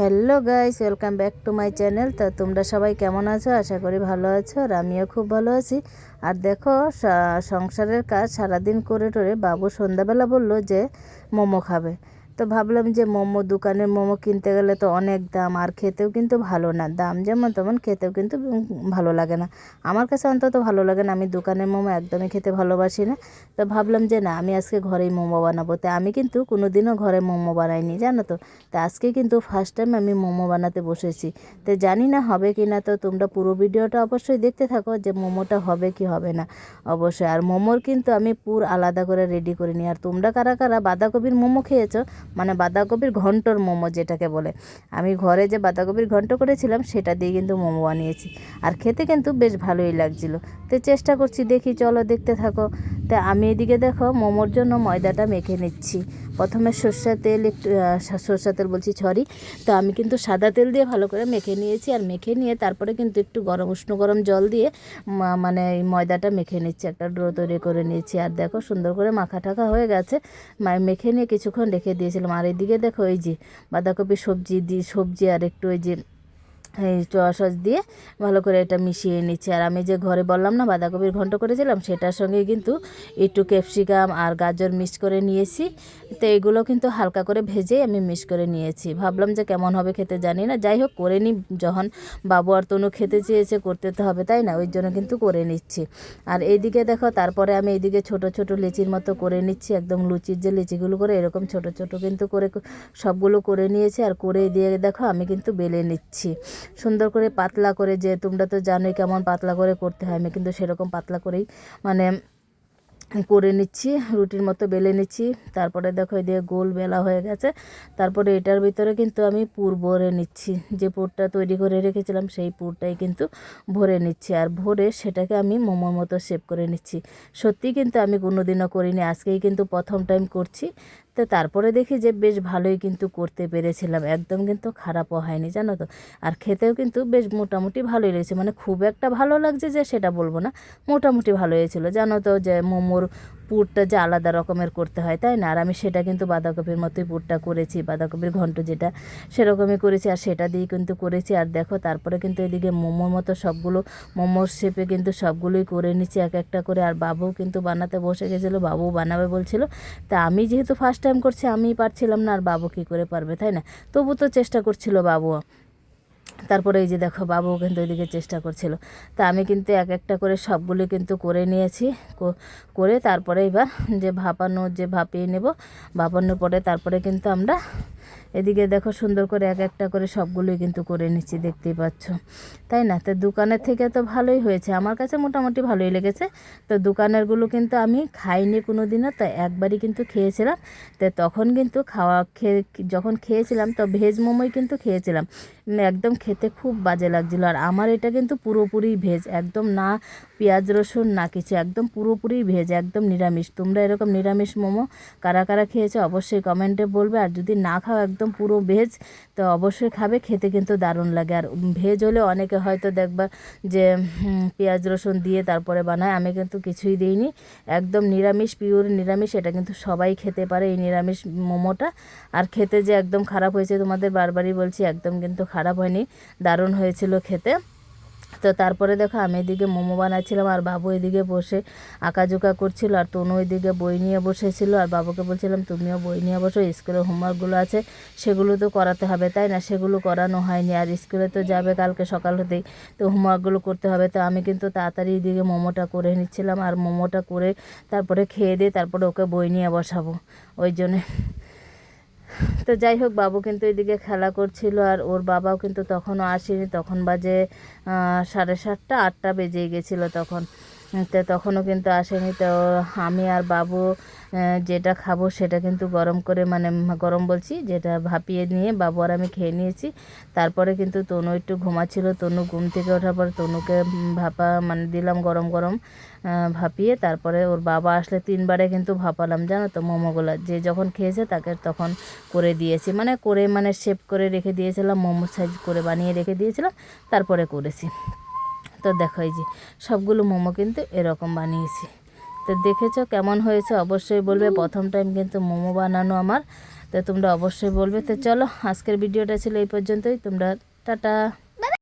Hello guys, welcome back to my channel. তো তোমরা সবাই কেমন আছো? আশা করি ভালো আছো আর আমিও খুব ভালো আছি। আর দেখো সংসারের কাজ সারাদিন করে টোরে বাবু সন্ধ্যাবেলা বলল যে মোমো খাবে। তো ভাবলাম যে মোমো দোকানের মোমো কিনতে গেলে তো অনেক দাম, আর খেতেও কিন্তু ভালো না। দাম যেমন তেমন খেতেও কিন্তু ভালো লাগে না। আমার কাছে অন্তত ভালো লাগে না, আমি দোকানের মোমো একদমই খেতে ভালোবাসি না। তো ভাবলাম যে না, আমি আজকে ঘরেই মোমো বানাবো। তো আমি কিন্তু কোনো দিনও ঘরে মোমো বানাইনি, জানো তো। তো আজকে কিন্তু ফার্স্ট টাইম আমি মোমো বানাতে বসেছি। তো জানি না হবে কি না তো তোমরা পুরো ভিডিওটা অবশ্যই দেখতে থাকো যে মোমোটা হবে কি হবে না। অবশ্যই, আর মোমোর কিন্তু আমি পুর আলাদা করে রেডি করিনি আর তোমরা কারা কারা বাঁধাকপির মোমো খেয়েছো মানে বাঁধাকপির ঘন্টর মোমো যেটাকে বলে। আমি ঘরে যে বাঁধাকপির ঘন্ট করেছিলাম, সেটা দিয়ে কিন্তু মোমো বানিয়েছি। আর খেতে কিন্তু বেশ ভালোই লাগছিল। তো চেষ্টা করছি, দেখি, চলো দেখতে থাকো। তা আমি এদিকে দেখো মোমোর জন্য ময়দাটা মেখে নিচ্ছি। প্রথমে সর্ষা তেল একটু সর্ষা তেল বলছি সরি তো আমি কিন্তু সাদা তেল দিয়ে ভালো করে মেখে নিয়েছি আর মেখে নিয়ে তারপরে কিন্তু একটু গরম, উষ্ণ গরম জল দিয়ে মানে ময়দাটা মেখে নিচ্ছি। একটা ড্রো তৈরি করে নিয়েছি আর দেখো সুন্দর করে মাখা টাখা হয়ে গেছে। মেখে নিয়ে কিছুক্ষণ রেখে দিয়েছিলাম। আর এদিকে দেখো এই যে বাঁধাকপি সবজি দিয়ে সবজি আর একটু ওই যে এই সস দিয়ে ভালো করে এটা মিশিয়ে নিচ্ছি। আর আমি যে ঘরে বললাম না, বাঁধাকপির ঘন্ট করেছিলাম, সেটার সঙ্গে কিন্তু একটু ক্যাপসিকাম আর গাজর মিক্স করে নিয়েছি। তো এগুলো কিন্তু হালকা করে ভেজেই আমি মিক্স করে নিয়েছি। ভাবলাম যে কেমন হবে খেতে জানি না। যাই হোক, করে নিই। যখন বাবু আর তনু খেতে চেয়েছে, করতে তো হবে, তাই না? ওই জন্য কিন্তু করে নিচ্ছি। আর এইদিকে দেখো, তারপরে আমি এইদিকে ছোট ছোট লিচির মতো করে নিচ্ছি। একদম লুচির যে লিচিগুলো করে, এরকম ছোট ছোট কিন্তু করে সবগুলো করে নিয়েছি। আর করে দিয়ে দেখো, আমি কিন্তু বেলে নিচ্ছি। সুন্দর করে পাতলা করে যে তোমরা তো জানোই কেমন পাতলা করে করতে হয়, আমি কিন্তু সেরকম পাতলা করেই মানে করে নিচ্ছি, রুটির মতো বেলে নিচ্ছি। তারপরে দেখো এই দিয়ে গোল বেলা হয়ে গেছে। তারপরে এটার ভিতরে কিন্তু আমি পুর ভরে নিচ্ছি। যে পুরটা তৈরি করে রেখেছিলাম সেই পুরটাই কিন্তু ভরে নিচ্ছি। আর ভরে সেটাকে আমি মোমোর মতো শেপ করে নিচ্ছি। সত্যি কিন্তু আমি কোনোদিনও করিনি, আজকেই কিন্তু প্রথম টাইম করছি। তো তারপরে দেখি যে বেশ ভালোই কিন্তু করতে পেরেছিলাম। একদম কিন্তু খারাপও হয়নি, জানো তো? আর খেতেও কিন্তু বেশ মোটামুটি ভালোই লেগেছে। মানে খুব একটা ভালো লাগছে যে সেটা বলব না, মোটামুটি ভালো হয়েছিল জানো তো যে মোমোর পুরটা যে আলাদা রকমের করতে হয়, তাই না? আর আমি সেটা কিন্তু বাঁধাকপির মতোই পুরটা করেছি, বাঁধাকপির ঘন্ট যেটা সেরকমই করেছি আর সেটা দিয়ে কিন্তু করেছি। আর দেখো, তারপরে কিন্তু এদিকে মোমোর মতো সবগুলো, মোমোর শেপে কিন্তু সবগুলোই করে নিচ্ছি এক একটা করে। আর বাবু কিন্তু বানাতে বসে গেছিল বাবু বানাবে বলছিল। তা আমি যেহেতু ফার্স্ট টাইম করছি, আমিই পারছিলাম না, আর বাবু কী করে পারবে, তাই না? তবু তো চেষ্টা করছিল বাবুও। তারপরে এই যে দেখো বাবু কিন্তু ওইদিকে চেষ্টা করছিল। তা আমি কিন্তু এক একটা করে সবগুলি কিন্তু করে নিয়েছি। করে তারপরে এবার যে ভাপানো, যে ভাপিয়ে নেব, ভাপানোর পরে তারপরে কিন্তু আমরা এদিকে দেখো সুন্দর করে এক একটা করে সবগুলোই কিন্তু করে নিচ্ছি, দেখতেই পাচ্ছ। তাই না? তো দোকানের থেকে তো ভালোই হয়েছে। আমার কাছে মোটামুটি ভালোই লেগেছে। তো দোকানেরগুলো কিন্তু আমি খাইনি কোনো দিনও তো একবারই কিন্তু খেয়েছিলাম। তো তখন কিন্তু খাওয়া খেয়ে যখন খেয়েছিলাম, তো ভেজ মোমোই কিন্তু খেয়েছিলাম। একদম খেতে খুব বাজে লাগছিল। আর আমার এটা কিন্তু পুরোপুরি ভেজ, একদম না পেঁয়াজ, রসুন, না কিছু, একদম পুরোপুরি ভেজ, একদম নিরামিষ। তোমরা এরকম নিরামিষ মোমো কারা কারা খেয়েছো অবশ্যই কমেন্টে বলবে। আর যদি না খাও একদম পুরো ভেজ, তো অবশ্যই খাবে, খেতে কিন্তু দারুণ লাগে। আর ভেজ হলে অনেকে হয়তো দেখবা যে পেঁয়াজ, রসুন দিয়ে তারপরে বানায়। আমি কিন্তু কিছুই দিইনি। একদম নিরামিষ পিওর নিরামিষ, এটা কিন্তু সবাই খেতে পারে এই নিরামিষ মোমোটা। আর খেতে যে একদম খারাপ হয়েছে তোমাদের বারবারই বলছি, একদম কিন্তু খারাপ হয়নি। দারুণ হয়েছিল খেতে। তো তারপরে দেখো আমি এদিকে মোমো বানাচ্ছিলাম আর বাবু এদিকে বসে আঁকাঝোঁকা করছিল আর তনু ওইদিকে বই নিয়ে বসেছিল আর বাবুকে বলছিলাম, তুমিও বই নিয়ে বসো স্কুলের হোমওয়ার্কগুলো আছে, সেগুলো তো করাতে হবে, তাই না? সেগুলো করানো হয়নি আর স্কুলে তো যাবে কালকে সকাল হতেই, তো হোমওয়ার্কগুলো করতে হবে। তো আমি কিন্তু তাড়াতাড়ি এদিকে মোমোটা করে নিচ্ছিলাম আর মোমোটা করে তারপরে খেয়ে দিয়ে তারপরে ওকে বই নিয়ে বসাবো, ওই জন্যে। তো যাই হোক, বাবু কিন্তু এদিকে খেলা করছিল আর ওর বাবাও কিন্তু তখনও আসেনি। তখন বাজে সাড়ে সাতটা, আটটা বেজে গেছিল তখন। তো তখনও কিন্তু আসেনি। তো আমি আর বাবু যেটা খাব সেটা কিন্তু গরম করে মানে গরম বলছি, যেটা ভাপিয়ে নিয়ে বাবু আর আমি খেয়ে নিয়েছি। তারপরে কিন্তু তনু একটু ঘুমাচ্ছিল। তনু ঘুম থেকে ওঠার পর তনুকে ভাপা মানে দিলাম গরম গরম ভাপিয়ে। তারপরে ওর বাবা আসলে তিনবারে কিন্তু ভাপালাম, জানো তো, মোমোগুলো। যে যখন খেয়েছে তাকে তখন করে দিয়েছি। মানে করে মানে শেপ করে রেখে দিয়েছিলাম, মোমো সাইজ করে বানিয়ে রেখে দিয়েছিলাম, তারপরে করেছি। তো দেখো এই যে, সবগুলো মোমো কিন্তু এরকম বানিয়েছি। তো দেখেছ কেমন হয়েছে? অবশ্যই বলবে। প্রথম টাইম কিন্তু মোমো বানানো আমার। তো তোমরা অবশ্যই বলবে। তো চলো, আজকের ভিডিওটা ছিল এই পর্যন্তই। তোমরা টাটা।